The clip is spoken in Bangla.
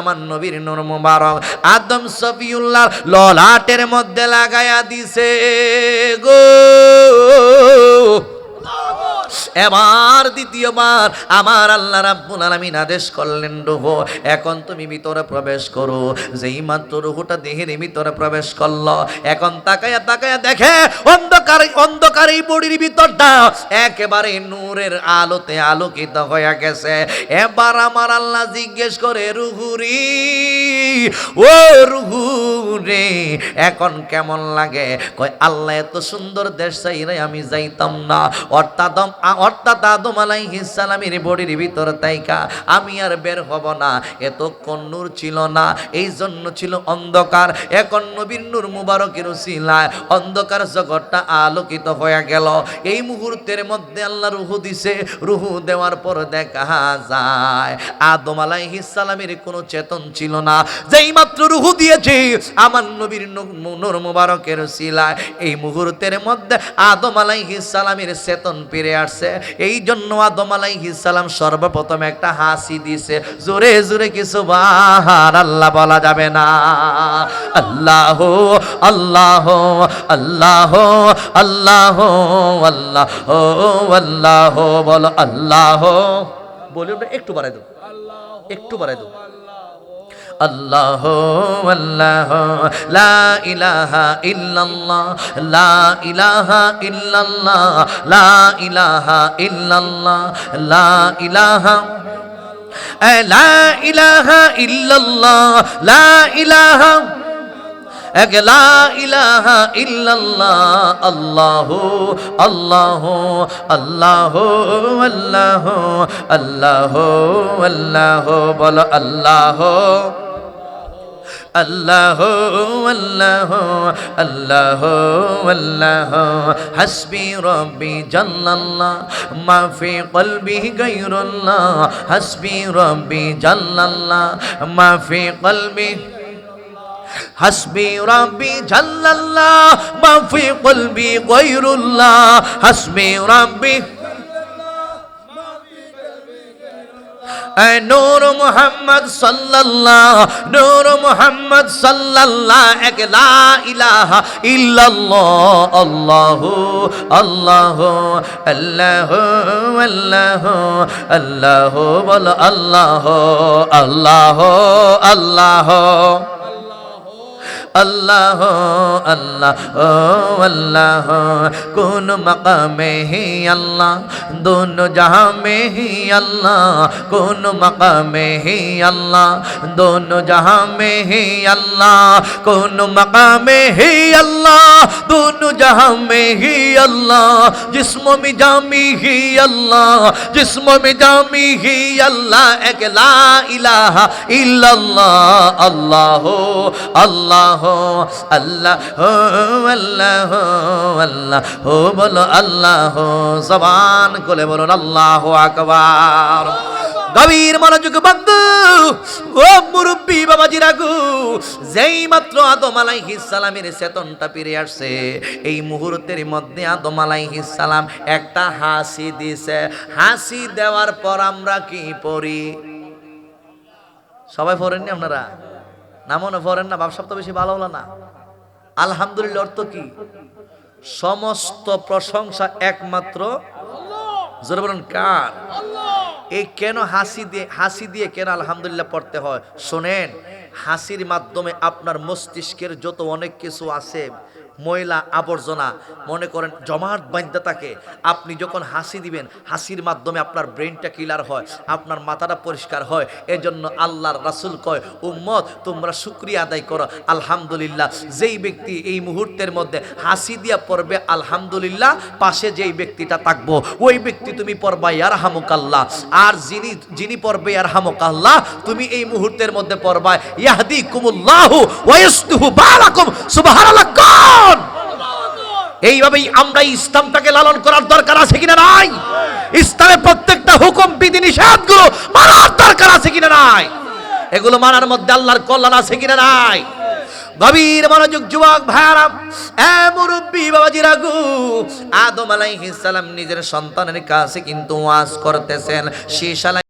আমার নবীর নূর মুবারক। আদম সফিউল্লাহ ললাটের মধ্যে লাগায়া দিছে গো। এবার দ্বিতীয়বার আমার আল্লাহ রাব্বুল আলামিন আদেশ করলেন, রুহ, এখন তুমি ভিতরে প্রবেশ করো। যেই মাত্র রুহটা দেহের ভিতরে প্রবেশ করল, এখন তাকায়া তাকায়া দেখে অন্ধকার অন্ধকার এই বডির ভিতরটা একেবারে নূরের আলোতে আলোকিত হয়ে গেছে। এবার আমার আল্লাহ জিজ্ঞেস করে রুহুরি ও রুহু রে, এখন কেমন লাগে? কয়, আল্লাহ এত সুন্দর দেশ চাইলে আমি যাইতাম না। অর্থাৎ অর্থাৎ আদম আলাইহিস সালামের বডির ভিতর তাইকা, আমি আর বের হব না। এত নূর ছিল না এই জন্য ছিল অন্ধকার। এখন নবীর নূর মুবারকের উসিলায় অন্ধকার জগৎটা আলোকিত হয়ে গেল। এই মুহূর্তের মধ্যে আল্লাহ রুহু দিছে, রুহু দেওয়ার পর দেখা যায়, আদম আলাইহিস সালামের কোনো চেতন ছিল না। যেই মাত্র রুহু দিয়েছে, আমার নবীর নূর মুবারকের সিলায় এই মুহূর্তের মধ্যে আদম আলাইহিস সালামের চেতন ফিরে আসছে। এই জন্য আদম সালাম সর্বপ্রথম একটা হাসি দিছে। জোরে জোরে কিছু বাহার আল্লাহ বলা যাবে না। আল্লাহ আল্লাহ আল্লাহ আল্লাহ আল্লাহ আল্লাহ বলো আল্লাহ। বলি একটু বাড়াই দেবো একটু বাড়াই দেবো আল্লাহ আল্লাহ, লা ইলাহা ইল্লাল্লাহ, লা ইলাহা ইল্লাল্লাহ, লা ইলাহা ইল্লাল্লাহ, লা ইলাহা লা ইলাহা ইল্লাল্লাহ, লা ইলাহা, এক লা ইলাহা ইল্লাল্লাহ, আল্লাহ আল্লাহ আল্লাহ আল্লাহ আল্লাহ আল্লাহ, বল আল্লাহ। আল্লাহ আল্লাহ আল্লাহ আল্লাহ। হাসবি রব্বি জাল্লাল্লাহ, মাফি কলবি গৈরুল্লাহ হাসবি রব্বি জাল্লাল্লাহ, মাফি কলবি হাসবি রাব্বি জাল্লাল্লাহ, মাফি কলবি গৈরুল্লাহ হাসবি রাব্বি নূর মোহাম্মদ সাল্লাল্লাহ, নূর মোহাম্মদ সাল্লাল্লাহ, এক লা ইলাহা ইল্লাল্লাহ, আল্লাহু আল্লাহু আল্লাহু আল্লাহু আল্লাহু বল আল্লাহ আল্লাহ আল্লাহ। আল্লাহ আল্লাহ, ও আল্লাহ, কোন মকামে হি আল্লাহ, দোনো জাহাঁ মে হি আল্লাহ, কোন মকামে হি আল্লাহ, দোনো জাহাঁ মে হি আল্লাহ, কোন মকামে হি আল্লাহ, দোনো जहाँ में ही अल्लाह जिस्म में जामी ही अल्लाह जिस्म में जामी ही अल्लाह एक ला इलाहा इल्लल्लाह अल्लाह अल्लाह अल्लाह अल्लाह अल्लाह हो बोलो अल्लाह जबान खोले बोलो अल्लाह अकबर গভীর মনোযোগ বন্ধু। ও মুরব্বী বাবাজি রাগু যেই মাত্র আদম আলাইহিস সালামের চেতনটা ফিরে আসছে, এই মুহূর্তের মধ্যে আদম আলাইহিস সালাম একটা হাসি দিছে। হাসি দেওয়ার পর আমরা কি পড়ি? সবাই পড়েননি আপনারা? না মনে পড়েন না? ব্যবসা তো বেশি ভালো হলো না। আলহামদুলিল্লাহ অর্থ কি? সমস্ত প্রশংসা একমাত্র, জোরে বলুন, কার? এই কেন হাসি দিয়ে হাসি দিয়ে কেন আলহামদুলিল্লাহ পড়তে হয়? শোনেন, হাসির মাধ্যমে আপনার মস্তিষ্কের যত অনেক কিছু আছে ময়লা আবর্জনা, মনে করেন জমাট থাকে। আপনি যখন হাসি দিবেন, হাসির মাধ্যমে আপনার ব্রেনটা ক্লিয়ার হয়, আপনার মাথাটা পরিষ্কার হয়। এজন্য আল্লাহর রাসূল কয়, উম্মত, তোমরা শুক্রিয়া আদায় করো। আলহামদুলিল্লাহ। যেই ব্যক্তি এই মুহূর্তের মধ্যে হাসি দিয়া পড়বে, আলহামদুলিল্লাহ, পাশে যেই ব্যক্তিটা থাকব, ওই ব্যক্তি তুমি পড়বা ইয়ার হামুকাল্লাহ আর যিনি যিনি পড়বে ইয়ার হামুকাল্লাহ তুমি এই মুহূর্তের মধ্যে পড়বা ইয়াহদি কুমুল্লাহু ওয়াইসতুহু বালাকুম। সুবহানাল্লাহ এইভাবেই আমরা ইসলামটাকে লালন করার দরকার আছে কিনা নাই? ইসলামের প্রত্যেকটা হুকুম, বিধি, নিষেধগুলো মানার দরকার আছে কিনা নাই? এগুলো মানার মধ্যে আল্লাহর কল্যাণ আছে কিনা নাই? গভীর মনোযোগ, যুবক ভাইয়ারা এ মুরব্বী বাবাজি রাগু আদম আলাইহিস সালাম নিজের সন্তানের কাছে কিন্তু ওয়াজ করতেছেন, শীষ